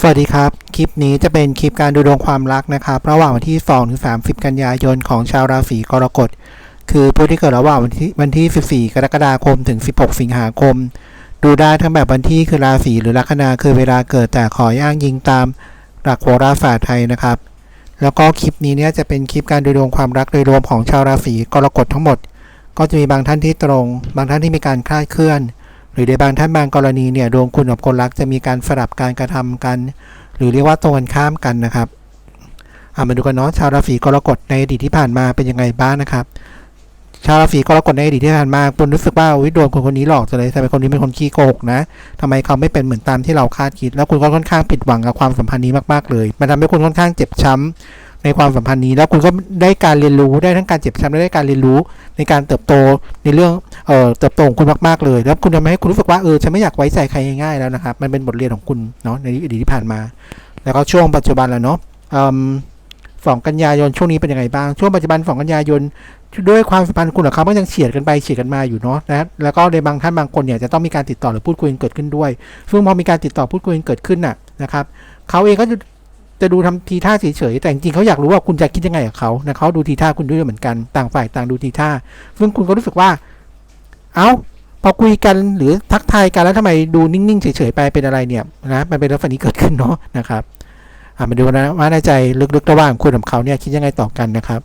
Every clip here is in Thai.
สวัสดีครับ คลิปนี้จะเป็นคลิปการดูดวงความรักนะครับ ระหว่างวันที่ 2 ถึง 30 กันยายนของชาวราศีกรกฎ คือผู้ที่เกิดระหว่างวันที่วันที่ 14 กรกฎาคมถึง 16 สิงหาคม ดูได้ทั้งแบบวันที่คือราศีหรือลัคนาคือเวลาเกิดแต่ขออ้างยิงตามหลักโหราศาสตร์ไทยนะครับ แล้วก็คลิปนี้เนี่ยจะเป็นคลิปการดูดวงความรักโดยรวมของชาวราศีกรกฎทั้งหมด ก็จะมีบางท่านที่ตรง บางท่านที่มีการคลาดเคลื่อน หรือในบางท่านบางกรณีเนี่ยดวงคุณกับคนรักจะมีการสลับการกระทำกัน หรือเรียกว่าตรงกันข้ามกันนะครับอะมาดูกันเนาะชาวราศีกรกฎในอดีตที่ผ่านมาเป็นยังไงบ้างนะครับ ชาวราศีกรกฎในอดีตที่ผ่านมาคุณรู้สึกว่าอุ๊ยโดนคนคนนี้หลอกจังเลยแต่เป็นคนนี้เป็นคนขี้โกหกนะทำไมเขาไม่เป็นเหมือนตามที่เราคาดคิด แล้วคุณก็ค่อนข้างผิดหวังกับความสัมพันธ์นี้มากๆเลย มันทำให้คุณค่อนข้างเจ็บช้ำ ในความสัมพันธ์นี้ แล้วคุณก็ได้การเรียนรู้ได้ทั้งการเจ็บช้ำและได้การเรียนรู้ในการเติบโตในเรื่องเอ่อเติบโตของคุณมากๆเลย แล้วคุณทำให้คุณรู้สึกว่าเออฉันไม่อยากไว้ใจใครง่ายๆแล้วนะครับมันเป็นบทเรียนของคุณเนาะในอดีตที่ผ่านมา แล้วก็ช่วงปัจจุบันแล้วเนาะสองกันยายนช่วงนี้เป็นยังไงบ้างช่วงปัจจุบันสองกันยายนด้วยความสัมพันธ์คุณกับเขาก็ยังเฉียดกันไปเฉียดกันมาอยู่เนาะนะแล้วก็ในบางท่านบางคนเนี่ยจะต้องมีการติดต่อหรือพูดคุยกันเกิดขึ้นด้วย ซึ่งพอมีการติดต่อพูดคุยกันเกิดขึ้นน่ะนะครับเขาเองก็ จะดูทำทีท่าเฉยๆแต่จริงๆเขาอยากรู้ว่าคุณจะคิดยังไงกับเขานะเขาดูทีท่าคุณด้วยเหมือนกันต่างฝ่ายต่างดูทีท่า ซึ่งคุณก็รู้สึกว่า เอ้าพอคุยกันหรือทักทายกันแล้วทำไมดูนิ่งๆเฉยๆไปเป็นอะไรเนี่ยนะมันเป็นลักษณะนี้เกิดขึ้นเนาะนะครับมาดูนะว่าในใจลึกๆระหว่างคุณกับเขาเนี่ยคิดยังไงต่อกันนะครับ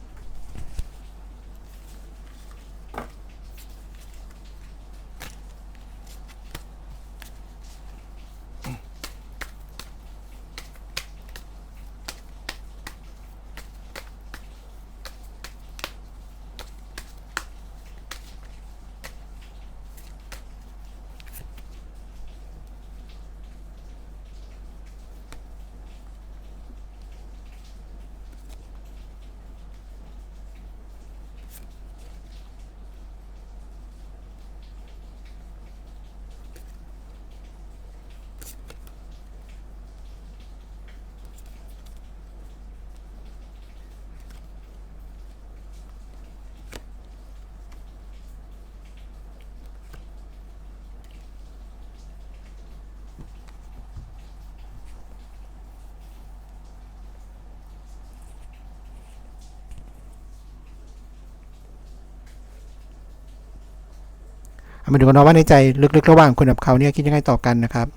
มาดูกันนะว่าในใจลึกๆระหว่างคุณกับเขาเนี่ยคิดยังไงต่อกันนะครับ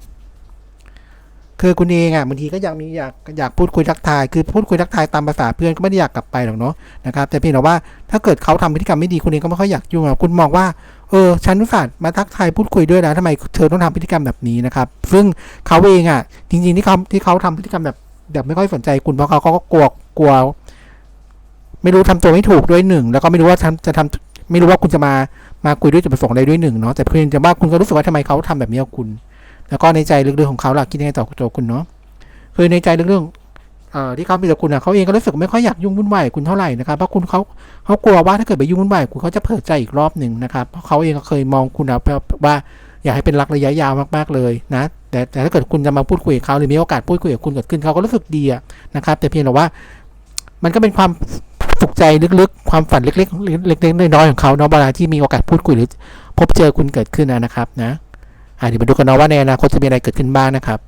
คือคุณเองอะบางทีก็อยากมีอยากอยากพูดคุยทักทาย คือพูดคุยทักทายตามภาษาเพื่อนก็ไม่ได้อยากกลับไปหรอกเนาะนะครับแต่เพียงแต่ว่าถ้าเกิดเขาทำพฤติกรรมไม่ดีคุณเองก็ไม่ค่อยอยากยุ่งอะคุณมองว่าเออฉันอุตส่าห์มาทักทายพูดคุยด้วยแล้วทำไมเธอต้องทำพฤติกรรมแบบนี้นะครับ ซึ่งเขาเองอะ จริงๆที่เขาที่เขาทำพฤติกรรมแบบแบบไม่ค่อยสนใจคุณเพราะเขาก็กลัวกลัว ไม่รู้ทำตัวไม่ถูกด้วยหนึ่งแล้วก็ไม่รู้ว่าจะทำไม่รู้ว่าคุณจะมา มาคุยด้วยจุดประสงค์อะไรด้วยหนึ่งเนาะแต่เพียงแต่ว่าคุณก็รู้สึกว่าทำไมเขาทำแบบนี้กับคุณ แล้วก็ในใจลึกๆของเขาล่ะคิดยังไงต่อตัวคุณเนาะคือในใจลึกๆเอ่อที่เขามีต่อคุณอะเขาเองก็รู้สึกไม่ค่อยอยากยุ่งวุ่นวายคุณเท่าไหร่นะครับเพราะคุณเขาเขากลัวว่าถ้าเกิดไปยุ่งวุ่นวายคุณเขาจะเผลอใจอีกรอบหนึ่งนะครับเพราะเขาเองก็เคยมองคุณนะว่าอยากให้เป็นรักระยะยาวมากๆเลยนะแต่แต่ถ้าเกิดคุณจะมาพูดคุยกับเขาหรือมีโอกาสพูดคุยกับคุณเกิดขึ้นเขาก็รู้สึกดีอะนะครับแต่เพียงแต่ว่ามันก็เป็นความ สุขใจลึกๆ ความฝันเล็กๆ เล็กๆน้อยๆของเขาเนาะเวลาที่มีโอกาสพูดคุยหรือ พบเจอคุณเกิดขึ้นนะครับนะเดี๋ยวมาดูกันเนาะว่าในอนาคตจะมีอะไรเกิดขึ้นบ้างนะครับ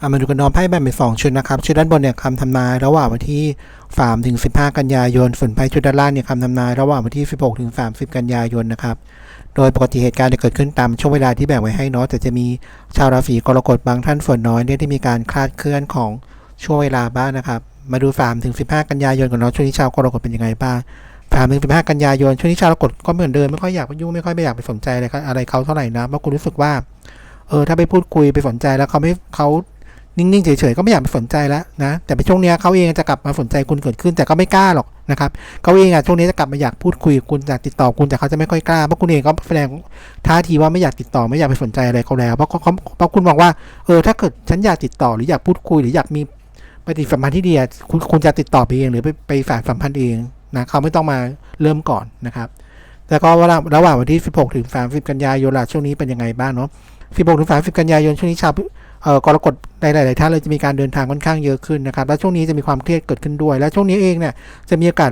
อะมาดูกันนองไพ่แบ่งเป็นสองชุดนะครับ ชุดด้านบนเนี่ยคำทำนายระหว่างวันที่3ถึง15กันยายน ส่วนไพ่ชุดด้านล่างเนี่ยคำทำนายระหว่างวันที่16ถึง30กันยายนนะครับ โดยปกติเหตุการณ์จะเกิดขึ้นตามช่วงเวลาที่แบ่งไว้ให้เนาะแต่จะมีชาวราศีกรกฎบางท่านส่วนน้อยเนี่ยที่มีการคลาดเคลื่อนของช่วงเวลาบ้างนะครับ มาดู3ถึง15กันยายนก่อนเนาะช่วงนี้ชาวกรกฎเป็นยังไงบ้าง3ถึง15กันยายนช่วงนี้ชาวกรกฎก็เหมือนเดิมไม่ค่อยอยากไปยุ่งไม่ค่อยไปอยากไปสนใจอะไรเขาอะไรเขาเท่าไหร่นะเพราะคุณรู้สึกว่าเออถ้าไปพูดคุยไปสนใจแล้วเขาไม่เขา นิ่งๆเฉยๆก็ไม่อยากไปสนใจแล้วนะแต่ในช่วงนี้เขาเองจะกลับมาสนใจคุณเกิดขึ้นแต่ก็ไม่กล้าหรอกนะครับเขาเองอะช่วงนี้จะกลับมาอยากพูดคุยคุณอยากติดต่อคุณแต่เขาจะไม่ค่อยกล้าเพราะคุณเองก็แสดงท่าทีว่าไม่อยากติดต่อไม่อยากไปสนใจอะไรเขาแล้วเพราะเขาเขาเพราะคุณบอกว่าเออถ้าเกิดฉันอยากติดต่อหรืออยากพูดคุยหรืออยากมีปฏิสัมพันธ์ที่ดีคุณคุณจะติดต่อไปเองหรือไปไปสานสัมพันธ์เองนะเขาไม่ต้องมาเริ่มก่อนนะครับแล้วก็ระหว่างระหว่างวันที่ 16 ถึง 30 กันยายนล่ะช่วงนี้เป็นยังไงบ้างเนาะ 16 ถึง 30 กันยายนช่วงนี้ชาว กรกฎหลาย ๆ ท่านเลยจะมีการเดินทางค่อนข้างเยอะขึ้นนะครับ แล้วช่วงนี้จะมีความเครียดเกิดขึ้นด้วย แล้วช่วงนี้เองเนี่ยจะมีโอกาส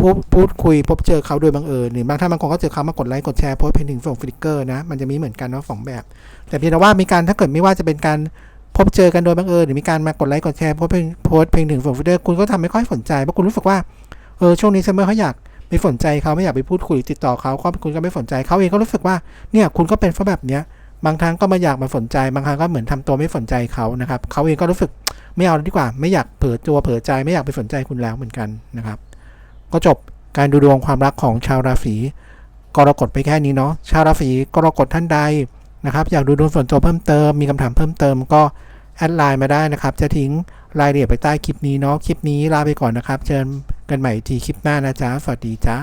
พูดพูดคุยพบเจอเขาโดยบังเอิญหรือบางท่านบางคนก็เจอเขามากดไลค์กดแชร์โพสเพนถึงส่งฟลิกเกอร์นะมันจะมีเหมือนกันเนาะสองแบบ แต่เพียงแต่ว่ามีการถ้าเกิดไม่ว่าจะเป็นการพบเจอกันโดยบังเอิญหรือมีการมากดไลค์กดแชร์โพสเพลงโพสเพลงถึงส่งฟลิกเกอร์คุณก็ทำไม่ค่อยสนใจเพราะคุณรู้สึกว่าเออช่วงนี้ฉันไม่ค่อยอยากไปสนใจเขาไม่อยากไปพูดคุยติดต่อเขาก็คุณก็ไม่สนใจเขาเองก็รู้สึกว่าเนี่ยคุณก็เป็นเพราะแบบเนี้ย บางครั้งก็มาอยากมาสนใจ บางครั้งก็เหมือนทำตัวไม่สนใจเขานะครับเขาเองก็รู้สึกไม่เอาดีกว่า ไม่อยากเผลอตัวเผลอใจไม่อยากไปสนใจคุณแล้วเหมือนกันนะครับ ก็จบการดูดวงความรักของชาวราศีกรกฎไปแค่นี้เนาะชาวราศีกรกฎท่านใดนะครับ อยากดูดวงส่วนตัวเพิ่มเติมมีคำถามเพิ่มเติมก็แอดไลน์มาได้นะครับ จะทิ้งรายละเอียดไปใต้คลิปนี้เนาะคลิปนี้ลาไปก่อนนะครับเจอกันใหม่ทีคลิปหน้านะจ๊ะสวัสดีจ้า